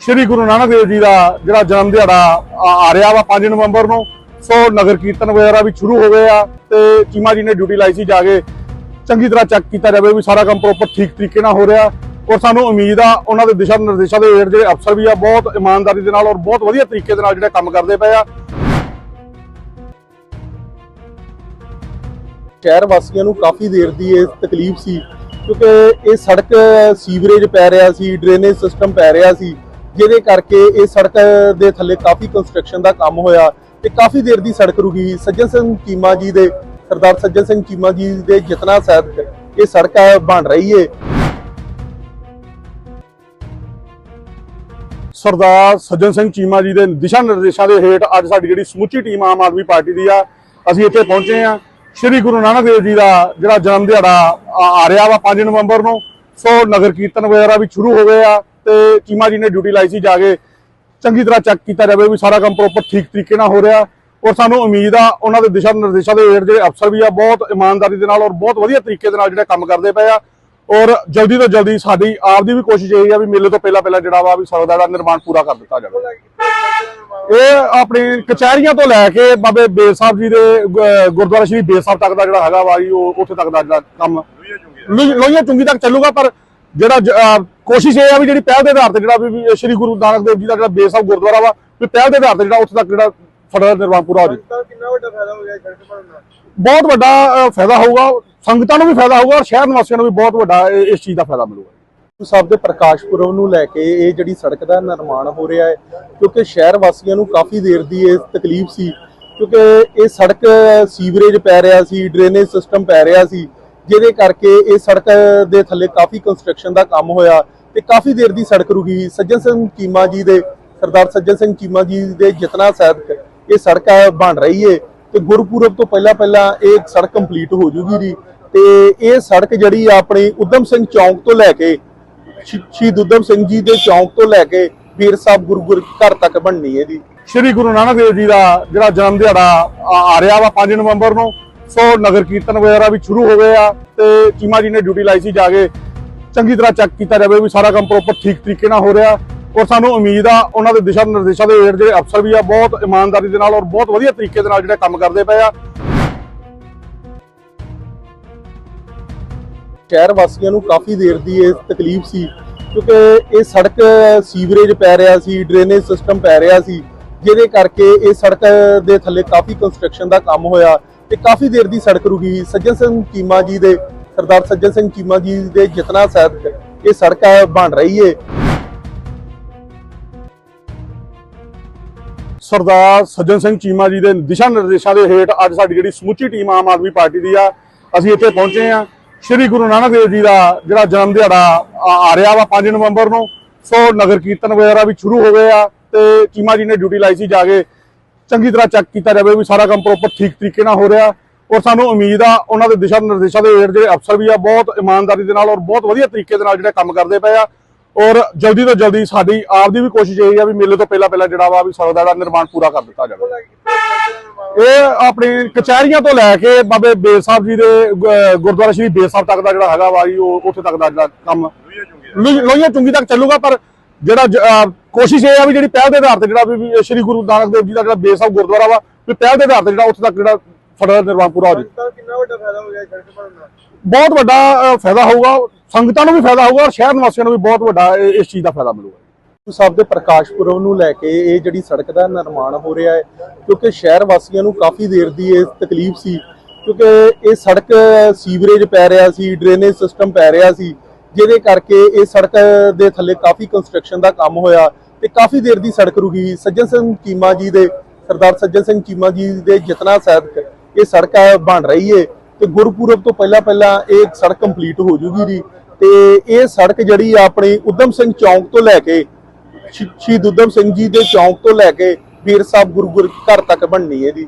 ਸ੍ਰੀ ਗੁਰੂ ਨਾਨਕ ਦੇਵ ਜੀ ਦਾ ਜਿਹੜਾ ਜਨਮ ਦਿਹਾੜਾ ਆ ਰਿਹਾ ਵਾ 5 ਨਵੰਬਰ ਨੂੰ, ਸੋ ਨਗਰ ਕੀਰਤਨ ਵਗੈਰਾ ਵੀ ਸ਼ੁਰੂ ਹੋ ਗਏ ਆ ਤੇ ਚੀਮਾ ਜੀ ਨੇ ਡਿਊਟੀ ਲਾਈ ਸੀ ਜਾ ਕੇ। ਚੰਗੀ ਤਰ੍ਹਾਂ ਚੈੱਕ ਕੀਤਾ ਜਾਵੇ ਵੀ ਸਾਰਾ ਕੰਮ ਪ੍ਰੋਪਰ ਠੀਕ ਤਰੀਕੇ ਨਾਲ ਹੋ ਰਿਹਾ ਔਰ ਸਾਨੂੰ ਉਮੀਦ ਆ ਉਹਨਾਂ ਦੇ ਦਿਸ਼ਾ ਨਿਰਦੇਸ਼ਾਂ ਦੇ ਹੇਠ ਜਿਹੜੇ ਅਫਸਰ ਵੀ ਆ, ਬਹੁਤ ਇਮਾਨਦਾਰੀ ਦੇ ਨਾਲ ਔਰ ਬਹੁਤ ਵਧੀਆ ਤਰੀਕੇ ਦੇ ਨਾਲ ਜਿਹੜੇ ਕੰਮ ਕਰਦੇ ਪਏ ਆ। ਸ਼ਹਿਰ ਵਾਸੀਆਂ ਨੂੰ ਕਾਫੀ ਦੇਰ ਦੀ ਇਹ ਤਕਲੀਫ ਸੀ ਕਿਉਂਕਿ ਇਹ ਸੜਕ ਸੀਵਰੇਜ ਪੈ ਰਿਹਾ ਸੀ ਡਰੇਨੇਜ ਸਿਸਟਮ ਪੈ ਰਿਹਾ ਸੀ। ਜਿਹਦੇ ਕਰਕੇ ਇਹ ਸੜਕ ਦੇ ਥੱਲੇ ਕਾਫੀ ਕੰਸਟਰਕਸ਼ਨ ਦਾ ਕੰਮ ਹੋਇਆ ਤੇ ਕਾਫੀ ਦੇਰ ਦੀ ਸੜਕ ਰੁਕੀ। ਸੱਜਣ ਸਿੰਘ ਚੀਮਾ ਜੀ ਦੇ ਸਰਦਾਰ ਸੱਜਣ ਸਿੰਘ ਚੀਮਾ ਜੀ ਦੇ ਜਿਤਨਾ ਸਹਿਤ ਇਹ ਸੜਕ ਬਣ ਰਹੀ ਏ। ਸਰਦਾਰ ਸੱਜਣ ਸਿੰਘ ਚੀਮਾ ਜੀ ਦੇ ਦਿਸ਼ਾ ਨਿਰਦੇਸ਼ਾਂ ਦੇ ਹੇਠ ਅੱਜ ਸਾਡੀ ਜਿਹੜੀ ਸਮੁੱਚੀ ਟੀਮ ਆਮ ਆਦਮੀ ਪਾਰਟੀ ਦੀ ਆ, ਅਸੀਂ ਇੱਥੇ ਪਹੁੰਚੇ ਆ ਸ੍ਰੀ ਗੁਰੂ ਨਾਨਕ ਦੇਵ ਜੀ ਦਾ ਜਿਹੜਾ ਜਨਮ ਦਿਹਾੜਾ ਆ ਆ ਰਿਹਾ ਵਾ 5 ਨਵੰਬਰ ਨੂੰ, ਸੋ ਨਗਰ ਕੀਰਤਨ ਵਗੈਰਾ ਵੀ ਸ਼ੁਰੂ ਹੋ ਗਏ ਆ। ਤੇ ਚੀਮਾ ਜੀ ਨੇ ਡਿਊਟੀ ਲਾਈ ਸੀ ਜਾ ਕੇ ਚੰਗੀ ਤਰ੍ਹਾਂ ਚੈੱਕ ਕੀਤਾ ਜਾਵੇ ਵੀ ਸਾਰਾ ਕੰਮ ਪ੍ਰੋਪਰ ਠੀਕ ਤਰੀਕੇ ਨਾਲ ਹੋ ਰਿਹਾ। ਔਰ ਸਾਨੂੰ ਉਮੀਦ ਆ ਉਹਨਾਂ ਦੇ ਦਿਸ਼ਾ ਨਿਰਦੇਸ਼ਾਂ ਦੇ ਹੇਠ ਜਿਹੜੇ ਅਫਸਰ ਵੀ ਆ ਬਹੁਤ ਇਮਾਨਦਾਰੀ ਦੇ ਨਾਲ ਔਰ ਬਹੁਤ ਵਧੀਆ ਤਰੀਕੇ ਦੇ ਨਾਲ ਜਿਹੜੇ ਕੰਮ ਕਰਦੇ ਪਏ ਆ। ਔਰ ਜਲਦੀ ਤੋਂ ਜਲਦੀ ਸਾਡੀ ਆਪ ਦੀ ਵੀ ਕੋਸ਼ਿਸ਼ ਇਹ ਆ ਵੀ ਮੇਲੇ ਤੋਂ ਪਹਿਲਾਂ ਪਹਿਲਾਂ ਜਿਹੜਾ ਵਾ ਵੀ ਸੜਕ ਦਾ ਨਿਰਮਾਣ ਪੂਰਾ ਕਰ ਦਿੱਤਾ ਜਾਵੇ। ਇਹ ਆਪਣੀ ਕਚਹਿਰੀਆਂ ਤੋਂ ਲੈ ਕੇ ਬਾਬੇ ਬੇਰ ਸਾਹਿਬ ਜੀ ਦੇ ਗੁਰਦੁਆਰਾ ਸ਼੍ਰੀ ਬੇਰ ਸਾਹਿਬ ਤੱਕ ਦਾ ਜਿਹੜਾ ਹੈਗਾ ਵਾ ਜੀ ਉਹ ਉੱਥੇ ਤੱਕ ਦਾ ਜਿਹੜਾ ਕੰਮ ਲੋਹੀਆਂ ਚੁੰਗੀ ਤੱਕ ਚੱਲੂਗਾ ਪਰ ਜਿਹੜਾ ਕੋਸ਼ਿਸ਼ ਇਹ ਆ ਵੀ ਜਿਹੜੀ ਪਹਿਲ ਦੇ ਆਧਾਰ ਤੇ ਜਿਹੜਾ ਵੀ- ਸ਼੍ਰੀ ਗੁਰੂ ਨਾਨਕ ਦੇਵ ਜੀ ਦਾ ਜਿਹੜਾ ਬੇਰ ਸਾਹਿਬ ਗੁਰਦੁਆਰਾ ਵਾ ਵੀ ਪਹਿਲ ਦੇ ਆਧਾਰ ਤੇ ਜਿਹੜਾ ਉੱਥੇ ਤੱਕ ਜਿਹੜਾ ਦਾ ਨਿਰਮਾਣ ਪੂਰਾ ਹੋ ਜਾਵੇ। ਕਿੰਨਾ ਵੱਡਾ ਫਾਇਦਾ ਹੋ ਗਿਆ ਸੜਕ ਬਣਨ ਨਾਲ ਬਹੁਤ ਵੱਡਾ ਫਾਇਦਾ ਹੋਊਗਾ। ਸੰਗਤਾਂ ਨੂੰ ਵੀ ਫਾਇਦਾ ਹੋਊਗਾ ਔਰ ਸ਼ਹਿਰ ਨਿਵਾਸੀਆਂ ਨੂੰ ਵੀ ਬਹੁਤ ਵੱਡਾ ਇਸ ਚੀਜ਼ ਦਾ ਫਾਇਦਾ ਮਿਲੂਗਾ। ਸਾਹਿਬ ਦੇ ਪ੍ਰਕਾਸ਼ ਪੁਰਬ ਨੂੰ ਲੈ ਕੇ ਇਹ ਜਿਹੜੀ ਸੜਕ ਦਾ ਨਿਰਮਾਣ ਹੋ ਰਿਹਾ ਹੈ ਕਿਉਂਕਿ ਸ਼ਹਿਰ ਵਾਸੀਆਂ ਨੂੰ ਕਾਫੀ ਦੇਰ ਦੀ ਇਹ ਤਕਲੀਫ ਸੀ ਕਿਉਂਕਿ ਇਹ ਸੜਕ ਸੀਵਰੇਜ ਪੈ ਰਿਹਾ ਸੀ ਡਰੇਨੇਜ ਸਿਸਟਮ ਪੈ ਰਿਹਾ ਸੀ ਜਿਹਦੇ ਕਰਕੇ ਇਹ ਸੜਕ ਦੇ ਥੱਲੇ ਕਾਫੀ ਕੰਸਟਰਕਸ਼ਨ ਦਾ ਕੰਮ ਹੋਇਆ। ਤੇ ਕਾਫੀ ਦੇਰ ਦੀ ਸੜਕ ਰੁਕੀ ਸੱਜਣ ਸਿੰਘ ਚੀਮਾ ਜੀ ਦੇ, ਸਰਦਾਰ ਸੱਜਣ ਸਿੰਘ ਚੀਮਾ ਜੀ ਦੇ ਜਿਤਨਾ ਸਹਿਤ ਇਹ ਸੜਕ ਬਣ ਰਹੀ ਏ ਤੇ ਗੁਰਪੁਰਬ ਤੋਂ ਪਹਿਲਾਂ ਪਹਿਲਾਂ ਇਹ ਸੜਕ ਕੰਪਲੀਟ ਹੋ ਜੂਗੀ ਜੀ। ਤੇ ਇਹ ਸੜਕ ਜਿਹੜੀ ਆ ਆਪਣੀ ਉਦਮ ਸਿੰਘ ਚੌਂਕ ਤੋਂ ਲੈ ਕੇ ਸ਼ਹੀਦ ਉਦਮ ਸਿੰਘ ਜੀ ਦੇ ਚੌਂਕ ਤੋਂ ਲੈ ਕੇ ਵੀਰ ਸਾਹਿਬ ਗੁਰਗੁਰ ਘਰ ਤੱਕ ਬਣਨੀ ਹੈ ਜੀ। ਸ੍ਰੀ ਗੁਰੂ ਨਾਨਕ ਦੇਵ ਜੀ ਦਾ ਜਿਹੜਾ ਜਨਮ ਦਿਹਾੜਾ ਆ ਆ ਰਿਹਾ ਵਾ 5 ਨਵੰਬਰ ਨੂੰ, ਸੋ ਨਗਰ ਕੀਰਤਨ ਵਗੈਰਾ ਵੀ ਸ਼ੁਰੂ ਹੋ ਗਏ ਆ ਤੇ ਚੀਮਾ ਜੀ ਨੇ ਡਿਊਟੀ ਲਾਈ ਸੀ ਜਾ ਕੇ ਚੰਗੀ ਤਰ੍ਹਾਂ ਚੈੱਕ ਕੀਤਾ ਜਾਵੇ ਵੀ ਸਾਰਾ ਕੰਮ ਪ੍ਰੋਪਰ ਠੀਕ ਤਰੀਕੇ ਨਾਲ ਹੋ ਰਿਹਾ। ਔਰ ਸਾਨੂੰ ਉਮੀਦ ਆ ਉਹਨਾਂ ਦੇ ਦਿਸ਼ਾ ਨਿਰਦੇਸ਼ਾਂ ਦੇ ਹੇਠ ਜਿਹੜੇ ਅਫਸਰ ਵੀ ਆ, ਬਹੁਤ ਇਮਾਨਦਾਰੀ ਦੇ ਨਾਲ ਔਰ ਬਹੁਤ ਵਧੀਆ ਤਰੀਕੇ ਦੇ ਨਾਲ ਜਿਹੜੇ ਕੰਮ ਕਰਦੇ ਪਏ ਆ। ਸ਼ਹਿਰ ਵਾਸੀਆਂ ਨੂੰ ਕਾਫੀ ਦੇਰ ਦੀ ਇਹ ਤਕਲੀਫ ਸੀ, ਕਿਉਂਕਿ ਇਹ ਸੜਕ ਸੀਵਰੇਜ ਪੈ ਰਿਹਾ ਸੀ, ਡਰੇਨੇਜ ਸਿਸਟਮ ਪੈ ਰਿਹਾ ਸੀ, ਜਿਹਦੇ ਕਰਕੇ ਇਹ ਸੜਕ ਦੇ ਥੱਲੇ ਕਾਫੀ ਕੰਸਟਰਕਸ਼ਨ ਦਾ ਕੰਮ ਹੋਇਆ ਤੇ ਕਾਫੀ ਦੇਰ ਦੀ ਸੜਕ ਰੁਕੀ। ਸੱਜਣ ਸਿੰਘ ਚੀਮਾ ਜੀ ਦੇ ਸਰਦਾਰ ਸੱਜਣ ਸਿੰਘ ਚੀਮਾ ਜੀ ਦੇ ਜਿਤਨਾ ਸਹਿਤ ਇਹ ਸੜਕ ਹੈ ਬਣ ਰਹੀ ਏ। ਸਰਦਾਰ ਸੱਜਣ ਸਿੰਘ ਚੀਮਾ ਜੀ ਦੇ ਦਿਸ਼ਾ ਨਿਰਦੇਸ਼ਾਂ ਦੇ ਹੇਠ ਅੱਜ ਸਾਡੀ ਜਿਹੜੀ ਸਮੁੱਚੀ ਟੀਮ ਆਮ ਆਦਮੀ ਪਾਰਟੀ ਦੀ ਆ, ਅਸੀਂ ਇੱਥੇ ਪਹੁੰਚੇ ਆ ਸ੍ਰੀ ਗੁਰੂ ਨਾਨਕ ਦੇਵ ਜੀ ਦਾ ਜਿਹੜਾ ਜਨਮ ਦਿਹਾੜਾ ਆ ਆ ਰਿਹਾ ਵਾ 5 ਨਵੰਬਰ ਨੂੰ, ਸੋ ਨਗਰ ਕੀਰਤਨ ਵਗੈਰਾ ਵੀ ਸ਼ੁਰੂ ਹੋ ਗਏ ਆ ਤੇ ਚੀਮਾ ਜੀ ਨੇ ਡਿਊਟੀ ਲਾਈ ਸੀ ਜਾ ਕੇ ਚੰਗੀ ਤਰ੍ਹਾਂ ਚੈੱਕ ਕੀਤਾ ਜਾਵੇ ਵੀ ਸਾਰਾ ਕੰਮ ਪ੍ਰੋਪਰ ਠੀਕ ਤਰੀਕੇ ਨਾਲ ਹੋ ਰਿਹਾ। ਔਰ ਸਾਨੂੰ ਉਮੀਦ ਆ ਉਹਨਾਂ ਦੇ ਦਿਸ਼ਾ ਨਿਰਦੇਸ਼ਾਂ ਦੇ ਹੇਠ ਜਿਹੜੇ ਅਫਸਰ ਵੀ ਆ, ਬਹੁਤ ਇਮਾਨਦਾਰੀ ਦੇ ਨਾਲ ਔਰ ਬਹੁਤ ਵਧੀਆ ਤਰੀਕੇ ਦੇ ਨਾਲ ਜਿਹੜੇ ਕੰਮ ਕਰਦੇ ਪਏ ਆ। ਔਰ ਜਲਦੀ ਤੋਂ ਜਲਦੀ ਸਾਡੀ ਆਪ ਦੀ ਵੀ ਕੋਸ਼ਿਸ਼ ਇਹ ਆ ਵੀ ਮੇਲੇ ਤੋਂ ਪਹਿਲਾਂ ਪਹਿਲਾਂ ਜਿਹੜਾ ਵਾ ਵੀ ਸੜਕ ਦਾ ਨਿਰਮਾਣ ਪੂਰਾ ਕਰ ਦਿੱਤਾ ਜਾਵੇ। ਇਹ ਆਪਣੀ ਕਚਹਿਰੀਆਂ ਤੋਂ ਲੈ ਕੇ ਬਾਬੇ ਬੇਰ ਸਾਹਿਬ ਜੀ ਦੇ ਗੁਰਦੁਆਰਾ ਸ਼੍ਰੀ ਬੇਰ ਸਾਹਿਬ ਤੱਕ ਦਾ ਜਿਹੜਾ ਹੈਗਾ ਵਾ ਜੀ, ਉਹ ਉੱਥੇ ਤੱਕ ਦਾ ਜਿਹੜਾ ਕੰਮ ਲੋਹੀਆਂ ਚੁੰਗੀ ਤੱਕ ਚੱਲੂਗਾ, ਪਰ ਜਿਹੜਾ ਕੋਸ਼ਿਸ਼ ਇਹ ਆ ਵੀ ਜਿਹੜੀ ਪਹਿਲ ਦੇ ਆਧਾਰ ਤੇ ਜਿਹੜਾ ਵੀ- ਸ਼੍ਰੀ ਗੁਰੂ ਨਾਨਕ ਦੇਵ ਜੀ ਦਾ ਜਿਹੜਾ ਬੇਰ ਸਾਹਿਬ ਗੁਰਦੁਆਰਾ ਵਾ, ਵੀ ਪਹਿਲ ਦੇ ਆਧਾਰ ਤੇ ਜਿਹੜਾ ਉੱਥੇ ਤੱਕ ਜਿਹੜਾ ਦਾ ਨਿਰਮਾਣ ਪੂਰਾ ਹੋ ਜਾਵੇ। ਕਿੰਨਾ ਵੱਡਾ ਫਾਇਦਾ ਹੋ ਗਿਆ ਸੜਕ ਬਣਨ ਨਾਲ ਬਹੁਤ ਵੱਡਾ ਫਾਇਦਾ ਹੋਊਗਾ। ਸੰਗਤਾਂ ਨੂੰ ਵੀ ਫਾਇਦਾ ਹੋਊਗਾ ਔਰ ਸ਼ਹਿਰ ਨਿਵਾਸੀਆਂ ਨੂੰ ਵੀ ਬਹੁਤ ਵੱਡਾ ਇਹ- ਇਸ ਚੀਜ਼ ਦਾ ਫਾਇਦਾ ਮਿਲੂਗਾ। ਗੁਰੂ ਸਾਹਿਬ ਦੇ ਪ੍ਰਕਾਸ਼ ਪੁਰਬ ਨੂੰ ਲੈ ਕੇ ਇਹ ਜਿਹੜੀ ਸੜਕ ਦਾ ਨਿਰਮਾਣ ਹੋ ਰਿਹਾ ਹੈ ਕਿਉਂਕਿ ਸ਼ਹਿਰ ਵਾਸੀਆਂ ਨੂੰ ਕਾਫੀ ਦੇਰ ਦੀ ਇਹ ਤਕਲੀਫ ਸੀ ਕਿਉਂਕਿ ਇਹ ਸੜਕ ਸੀਵਰੇਜ ਪੈ ਰਿਹਾ ਸੀ ਡਰੇਨੇਜ ਸਿਸਟਮ ਪੈ ਰਿਹਾ ਸੀ ਜਿਹਦੇ ਕਰਕੇ ਇਹ ਸੜਕ ਦੇ ਥੱਲੇ ਕਾਫੀ ਕੰਸਟਰਕਸ਼ਨ ਦਾ ਕੰਮ ਹੋਇਆ ਤੇ ਕਾਫੀ ਦੇਰ ਦੀ ਸੜਕ ਰੁਕੀ। ਸੱਜਣ ਸਿੰਘ ਚੀਮਾ ਜੀ ਦੇ ਸਰਦਾਰ ਸੱਜਣ ਸਿੰਘ ਚੀਮਾ ਜੀ ਦੇ ਜਿਤਨਾ ਸਹਿਤ ਇਹ ਸੜਕ ਬਣ ਰਹੀ ਏ ਤੇ ਗੁਰਪੁਰਬ ਤੋਂ ਪਹਿਲਾਂ ਪਹਿਲਾਂ ਇਹ ਸੜਕ ਕੰਪਲੀਟ ਹੋ ਜੂਗੀ ਜੀ। ਤੇ ਇਹ ਸੜਕ ਜਿਹੜੀ ਆਪਣੀ ਉਦਮ ਸਿੰਘ ਚੌਂਕ ਤੋਂ ਲੈ ਕੇ ਸ਼ਹੀਦ ਉਦਮ ਸਿੰਘ ਜੀ ਦੇ ਚੌਂਕ ਤੋਂ ਲੈ ਕੇ ਵੀਰ ਸਾਹਿਬ ਗੁਰੂ ਘਰ ਤੱਕ ਬਣਨੀ ਹੈ ਜੀ।